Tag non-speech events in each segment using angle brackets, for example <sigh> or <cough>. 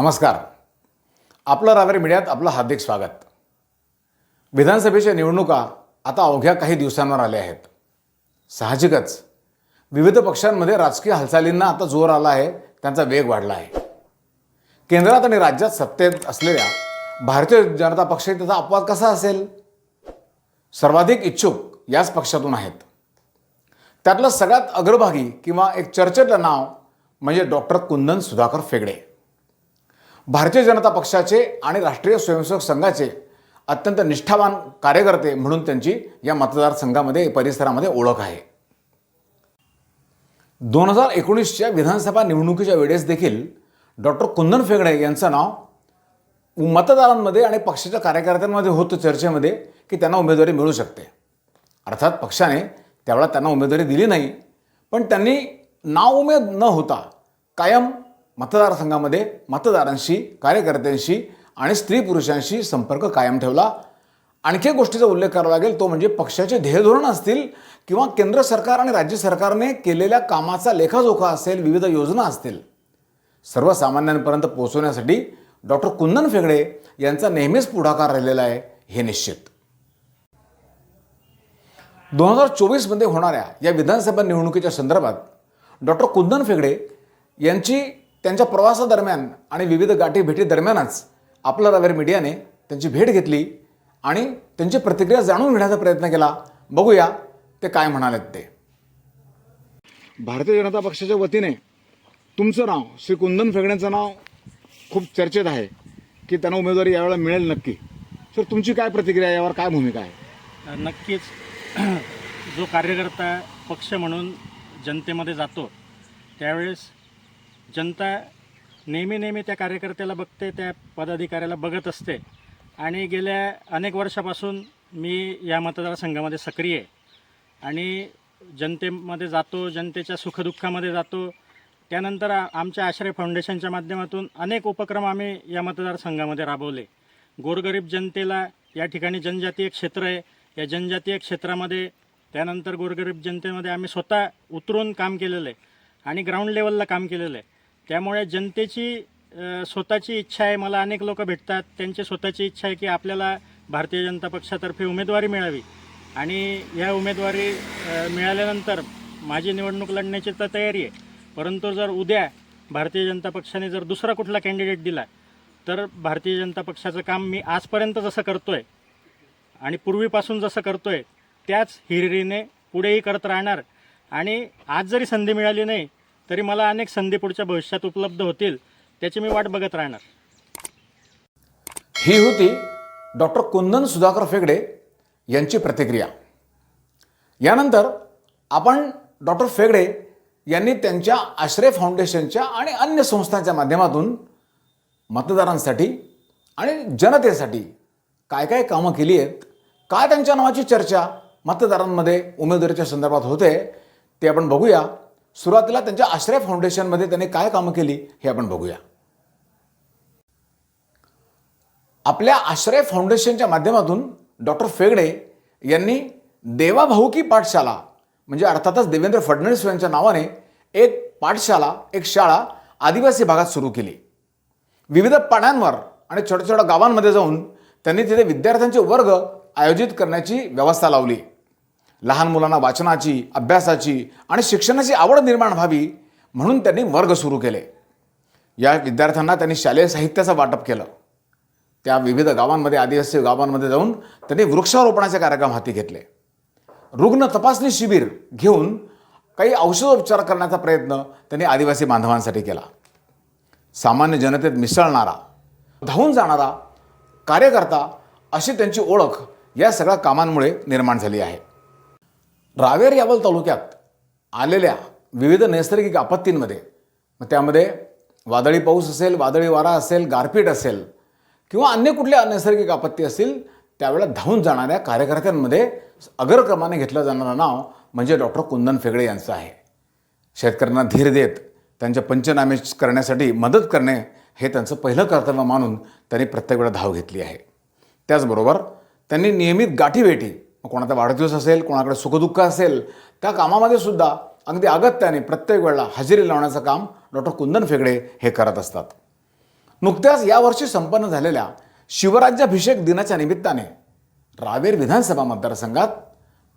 नमस्कार. आपलं रावेर मीडियात आपलं हार्दिक स्वागत. विधानसभेच्या निवडणुका आता अवघ्या काही दिवसांवर आल्या आहेत. साहजिकच विविध पक्षांमध्ये राजकीय हालचालींना आता जोर आला आहे त्यांचा वेग वाढला आहे. केंद्रात आणि राज्यात सत्तेत असलेल्या भारतीय जनता पक्ष त्याचा अपवाद कसा असेल? सर्वाधिक इच्छुक याच पक्षातून आहेत. त्यातलं सगळ्यात अग्रभागी किंवा एक चर्चेतलं नाव म्हणजे डॉक्टर कुंदन सुधाकर फेगडे. भारतीय जनता पक्षाचे आणि राष्ट्रीय स्वयंसेवक संघाचे अत्यंत निष्ठावान कार्यकर्ते म्हणून त्यांची या मतदारसंघामध्ये परिसरामध्ये ओळख आहे. दोन हजार एकोणीसच्या विधानसभा निवडणुकीच्या वेळेस देखील डॉक्टर कुंदन फेगडे यांचं नाव मतदारांमध्ये आणि पक्षाच्या कार्यकर्त्यांमध्ये होतं चर्चेमध्ये की त्यांना उमेदवारी मिळू शकते. अर्थात पक्षाने त्यावेळेला त्यांना उमेदवारी दिली नाही पण त्यांनी नाउमेद न होता कायम मतदारसंघामध्ये मतदारांशी कार्यकर्त्यांशी आणि स्त्री पुरुषांशी संपर्क कायम ठेवला. आणखी एक गोष्टीचा उल्लेख करावा लागेल तो म्हणजे पक्षाचे ध्येयधोरण असतील किंवा केंद्र सरकार आणि राज्य सरकारने केलेल्या कामाचा लेखाजोखा असेल विविध योजना असतील. सर्वसामान्यांपर्यंत पोहोचवण्यासाठी डॉक्टर कुंदन फेगडे यांचा नेहमीच पुढाकार राहिलेला आहे हे निश्चित. दोन हजार चोवीसमध्ये होणाऱ्या या विधानसभा निवडणुकीच्या संदर्भात डॉक्टर कुंदन फेगडे यांची त्यांच्या प्रवासादरम्यान आणि विविध गाठी भेटी दरम्यानच आपलं रवेर मीडियाने त्यांची भेट घेतली आणि त्यांची प्रतिक्रिया जाणून घेण्याचा प्रयत्न केला. बघूया ते काय म्हणालेत ते. भारतीय जनता पक्षाच्या वतीने तुमचं नाव श्री कुंदन फेगड्यांचं नाव खूप चर्चेत आहे की त्यांना उमेदवारी यावेळेला मिळेल नक्की. सर तुमची काय प्रतिक्रिया यावर काय भूमिका आहे? नक्कीच. <clears throat> जो कार्यकर्ता पक्ष म्हणून जनतेमध्ये जातो त्यावेळेस जनता नेहमी नेहमी त्या कार्यकर्त्याला बघते त्या पदाधिकाऱ्याला बघत असते. आणि गेल्या अनेक वर्षापासून मी या मतदारसंघामध्ये सक्रिय आहे. आणि जनतेमध्ये जातो जनतेच्या सुखदुःखामध्ये जातो. त्यानंतर आमच्या आश्रय फाउंडेशनच्या माध्यमातून अनेक उपक्रम आम्ही या मतदारसंघामध्ये राबवले. गोरगरीब जनतेला या ठिकाणी जनजातीय क्षेत्र आहे. या जनजातीय क्षेत्रामध्ये त्यानंतर गोरगरीब जनतेमध्ये आम्ही स्वतः उतरून काम केलेलं आहे आणि ग्राउंड लेवलला काम केलेलं आहे. त्यामुळे जनतेची स्वतःची इच्छा आहे. मला अनेक लोक भेटतात. त्यांची स्वतःची इच्छा आहे की आपल्याला भारतीय जनता पक्षातर्फे उमेदवारी मिळावी. आणि ह्या उमेदवारी मिळाल्यानंतर माझी निवडणूक लढण्याची तर तयारी आहे. परंतु जर उद्या भारतीय जनता पक्षाने जर दुसरा कुठला कॅन्डिडेट दिला तर भारतीय जनता पक्षाचं काम मी आजपर्यंत जसं करतो आहे आणि पूर्वीपासून जसं करतो आहे त्याच हिरिरीने पुढेही करत राहणार. आणि आज जरी संधी मिळाली नाही तरी मला अनेक संधी पुढच्या भविष्यात उपलब्ध होतील त्याची मी वाट बघत राहणार. ही होती डॉक्टर कुंदन सुधाकर फेगडे यांची प्रतिक्रिया. यानंतर आपण डॉक्टर फेगडे यांनी त्यांच्या आश्रय फाउंडेशनच्या आणि अन्य संस्थांच्या माध्यमातून मतदारांसाठी आणि जनतेसाठी काय काय कामं केली आहेत काय त्यांच्या नावाची चर्चा मतदारांमध्ये उमेदवारीच्या संदर्भात होते ते आपण बघूया. सुरुवातीला त्यांच्या आश्रय फाउंडेशनमध्ये त्यांनी काय कामं केली हे आपण बघूया. आपल्या आश्रय फाउंडेशनच्या माध्यमातून डॉक्टर फेगडे यांनी देवाभाऊकी पाठशाला म्हणजे अर्थातच देवेंद्र फडणवीस यांच्या नावाने एक पाठशाला एक शाळा आदिवासी भागात सुरू केली. विविध पाड्यांवर आणि छोट्या छोट्या गावांमध्ये जाऊन त्यांनी तिथे विद्यार्थ्यांचे वर्ग आयोजित करण्याची व्यवस्था लावली. लहान मुलांना वाचनाची अभ्यासाची आणि शिक्षणाची आवड निर्माण व्हावी म्हणून त्यांनी वर्ग सुरू केले. या विद्यार्थ्यांना त्यांनी शालेय साहित्याचं वाटप केलं. त्या विविध गावांमध्ये आदिवासी गावांमध्ये जाऊन त्यांनी वृक्षारोपणाचे कार्यक्रम हाती घेतले. रुग्ण तपासणी शिबिर घेऊन काही औषधोपचार करण्याचा प्रयत्न त्यांनी आदिवासी बांधवांसाठी केला. सामान्य जनतेत मिसळणारा धावून जाणारा कार्यकर्ता अशी त्यांची ओळख या सगळ्या कामांमुळे निर्माण झाली आहे. रावेर यावल तालुक्यात आलेल्या विविध नैसर्गिक आपत्तींमध्ये मग त्यामध्ये वादळी पाऊस असेल वादळी वारा असेल गारपीट असेल किंवा अन्य कुठल्या नैसर्गिक आपत्ती असतील त्यावेळेला धावून जाणाऱ्या कार्यकर्त्यांमध्ये अग्रक्रमाने घेतलं जाणारं नाव म्हणजे डॉक्टर कुंदन फेगडे यांचं आहे. शेतकऱ्यांना धीर देत त्यांचे पंचनामे करण्यासाठी मदत करणे हे त्यांचं पहिलं कर्तव्य मानून त्यांनी प्रत्येक वेळा धाव घेतली आहे. त्याचबरोबर त्यांनी नियमित गाठीभेटी कोणाचा वाढदिवस असेल कोणाकडे सुखदुःख असेल त्या कामामध्ये सुद्धा अगदी अगत्याने प्रत्येक वेळेला हजेरी लावण्याचं काम डॉक्टर कुंदन फेगडे हे करत असतात. नुकत्याच यावर्षी संपन्न झालेल्या शिवराज्याभिषेक दिनाच्या निमित्ताने रावेर विधानसभा मतदारसंघात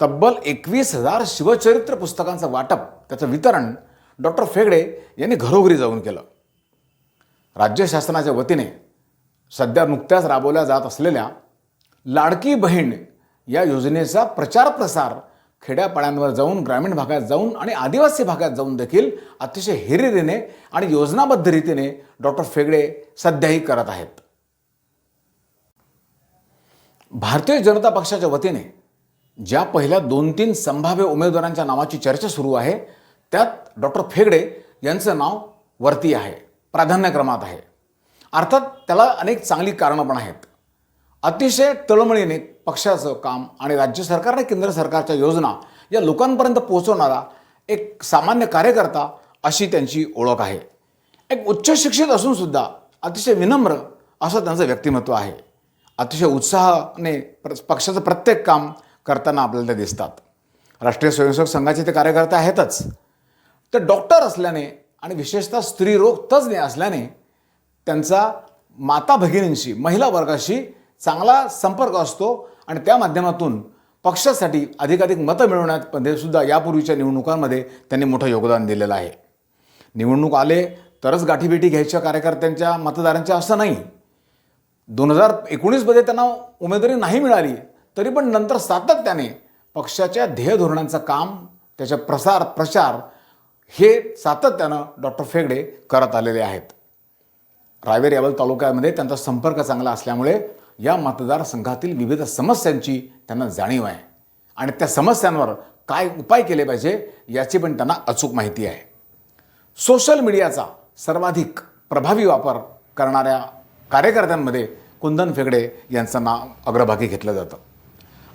तब्बल एकवीस हजार शिवचरित्र पुस्तकांचं वाटप त्याचं वितरण डॉक्टर फेगडे यांनी घरोघरी जाऊन केलं. राज्य शासनाच्या वतीने सध्या नुकत्याच राबवल्या जात असलेल्या लाडकी बहीण या योजनेचा प्रचार प्रसार खेड्यापाड्यांवर जाऊन ग्रामीण भागात जाऊन आणि आदिवासी भागात जाऊन देखील अतिशय हिरिरीने आणि योजनाबद्ध रीतीने डॉक्टर फेगडे सध्याही करत आहेत. भारतीय जनता पक्षाच्या वतीने ज्या पहिल्या दोन तीन संभाव्य उमेदवारांच्या नावाची चर्चा सुरू आहे त्यात डॉक्टर फेगडे यांचं नाव वरती आहे प्राधान्यक्रमात आहे. अर्थात त्याला अनेक चांगली कारणं पण आहेत. अतिशय तळमळीने पक्षाचं काम आणि राज्य सरकार आणि केंद्र सरकारच्या योजना या लोकांपर्यंत पोहोचवणारा एक सामान्य कार्यकर्ता अशी त्यांची ओळख आहे. एक उच्च शिक्षित असूनसुद्धा अतिशय विनम्र असं त्यांचं व्यक्तिमत्व आहे. अतिशय उत्साहाने प्र- पक्षाचं प्रत्येक काम करताना आपल्याला दिसतात. राष्ट्रीय स्वयंसेवक संघाचे ते कार्यकर्ते आहेतच. ते डॉक्टर असल्याने आणि विशेषतः स्त्रीरोग तज्ज्ञ असल्याने त्यांचा माता भगिनींशी महिला वर्गाशी चांगला संपर्क असतो आणि त्या माध्यमातून पक्षासाठी अधिकाधिक मतं मिळवण्यामध्ये सुद्धा यापूर्वीच्या निवडणुकांमध्ये त्यांनी मोठं योगदान दिलेलं आहे. निवडणूक आले तरच गाठीभेटी घ्यायच्या कार्यकर्त्यांच्या मतदारांच्या असं नाही. दोन हजार एकोणीसमध्ये त्यांना उमेदवारी नाही मिळाली तरी पण नंतर सातत्याने पक्षाच्या ध्येय धोरणांचं काम त्याच्या प्रसार प्रचार हे सातत्यानं डॉक्टर फेगडे करत आलेले आहेत. रावेर यावल तालुक्यामध्ये त्यांचा संपर्क चांगला असल्यामुळे या मतदारसंघातील विविध समस्यांची त्यांना जाणीव आहे. आणि त्या समस्यांवर काय उपाय केले पाहिजे याची पण त्यांना अचूक माहिती आहे. सोशल मीडियाचा सर्वाधिक प्रभावी वापर करणाऱ्या कार्यकर्त्यांमध्ये कुंदन फेगडे यांचं नाव अग्रभागी घेतलं जातं.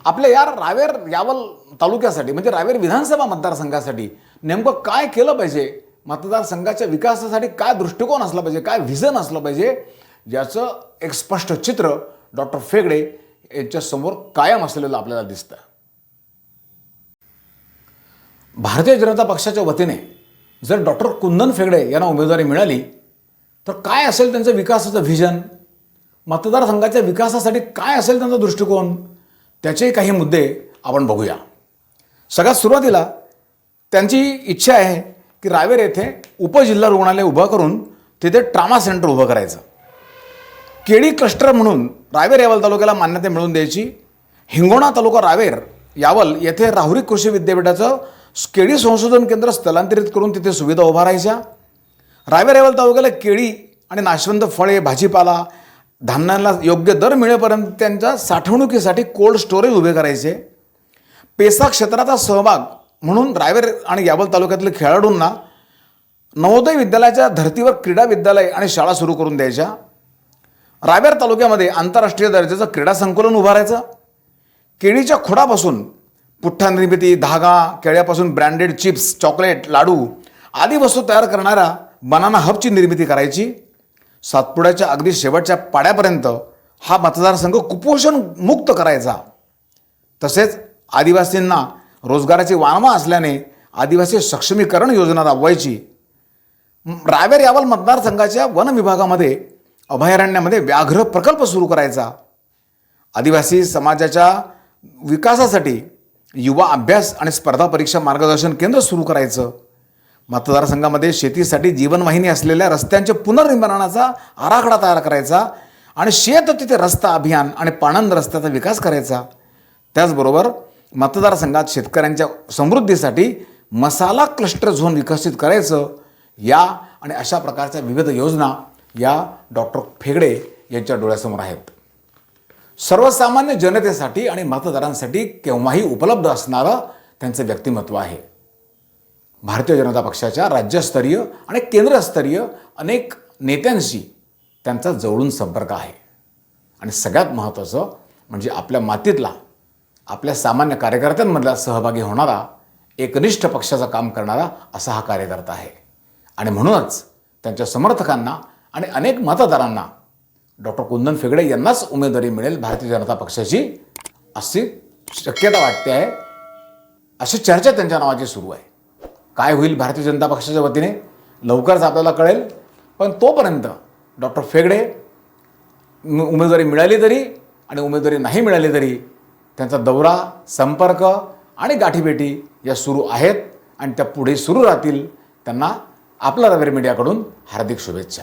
आपल्या या रावेर यावल तालुक्यासाठी म्हणजे रावेर विधानसभा मतदारसंघासाठी नेमकं काय केलं पाहिजे? मतदारसंघाच्या विकासासाठी काय दृष्टिकोन असला पाहिजे? काय व्हिजन असलं पाहिजे? याचं एक स्पष्ट चित्र डॉक्टर फेगडे यांच्यासमोर कायम असलेलं आपल्याला दिसतं भारतीय जनता पक्षाच्या वतीने जर डॉक्टर कुंदन फेगडे यांना उमेदवारी मिळाली तर काय असेल त्यांचं विकासाचं व्हिजन मतदारसंघाच्या विकासासाठी काय असेल त्यांचा दृष्टिकोन? त्याचे काही मुद्दे आपण बघूया. सगळ्यात सुरुवातीला त्यांची इच्छा आहे की रावेर येथे उपजिल्हा रुग्णालय उभं करून तिथे ट्रामा सेंटर उभं करायचं. केळी क्लस्टर म्हणून रावेर यावल तालुक्याला मान्यता मिळवून द्यायची. हिंगोणा तालुका रावेर यावल येथे राहुरी कृषी विद्यापीठाचं केळी संशोधन केंद्र स्थलांतरित करून तिथे सुविधा उभारायच्या रावेर यावल तालुक्याला केळी आणि नाशवंत फळे भाजीपाला धान्यांना योग्य दर मिळेपर्यंत त्यांच्या साठवणुकीसाठी कोल्ड स्टोरेज उभे करायचे. पेसा क्षेत्राचा सहभाग म्हणून रायवेर आणि यावल तालुक्यातील खेळाडूंना नवोदय विद्यालयाच्या धर्तीवर क्रीडा विद्यालय आणि शाळा सुरू करून द्यायच्या. रावेर तालुक्यामध्ये आंतरराष्ट्रीय दर्जाचं क्रीडा संकुलन उभारायचं. केळीच्या खोडापासून पुठ्ठा निर्मिती धागा केळ्यापासून ब्रँडेड चिप्स चॉकलेट लाडू आदी वस्तू तयार करणाऱ्या बनाना हबची निर्मिती करायची. सातपुड्याच्या अगदी शेवटच्या पाड्यापर्यंत हा मतदारसंघ कुपोषण मुक्त करायचा. तसेच आदिवासींना रोजगाराची वानवा असल्याने आदिवासी सक्षमीकरण योजना राबवायची. म- रावेर यावल मतदारसंघाच्या वन विभागामध्ये अभयारण्यामध्ये व्याघ्र प्रकल्प सुरू करायचा. आदिवासी समाजाच्या विकासासाठी युवा अभ्यास आणि स्पर्धा परीक्षा मार्गदर्शन केंद्र सुरू करायचं. मतदारसंघामध्ये शेतीसाठी जीवनवाहिनी असलेल्या रस्त्यांच्या पुनर्निर्माणाचा आराखडा तयार करायचा आणि शेत तिथे रस्ता अभियान आणि पाणंद रस्त्याचा विकास करायचा. त्याचबरोबर मतदारसंघात शेतकऱ्यांच्या समृद्धीसाठी मसाला क्लस्टर झोन विकसित करायचं. या आणि अशा प्रकारच्या विविध योजना या डॉक्टर फेगडे यांच्या डोळ्यासमोर आहेत. सर्वसामान्य जनतेसाठी आणि मतदारांसाठी केव्हाही उपलब्ध असणारं त्यांचं व्यक्तिमत्व आहे. भारतीय जनता पक्षाच्या राज्यस्तरीय आणि केंद्रस्तरीय अनेक नेत्यांशी त्यांचा जवळून संपर्क आहे. आणि सगळ्यात महत्त्वाचं म्हणजे आपल्या मातीतला आपल्या सामान्य कार्यकर्त्यांमधला सहभागी होणारा एकनिष्ठ पक्षाचं काम करणारा असा हा कार्यकर्ता आहे. आणि म्हणूनच त्यांच्या समर्थकांना आणि अनेक मतदारांना डॉक्टर कुंदन फेगडे यांनाच उमेदवारी मिळेल भारतीय जनता पक्षाची अशी शक्यता वाटते आहे. अशी चर्चा त्यांच्या नावाची सुरू आहे. काय होईल भारतीय जनता पक्षाच्या वतीने? लवकरच आपल्याला कळेल. पण तोपर्यंत डॉक्टर फेगडे उमेदवारी मिळाली तरी आणि उमेदवारी नाही मिळाली तरी त्यांचा दौरा संपर्क आणि गाठीभेटी या सुरू आहेत. आणि त्या पुढे सुरू राहतील त्यांना आपला रवेर मीडियाकडून हार्दिक शुभेच्छा.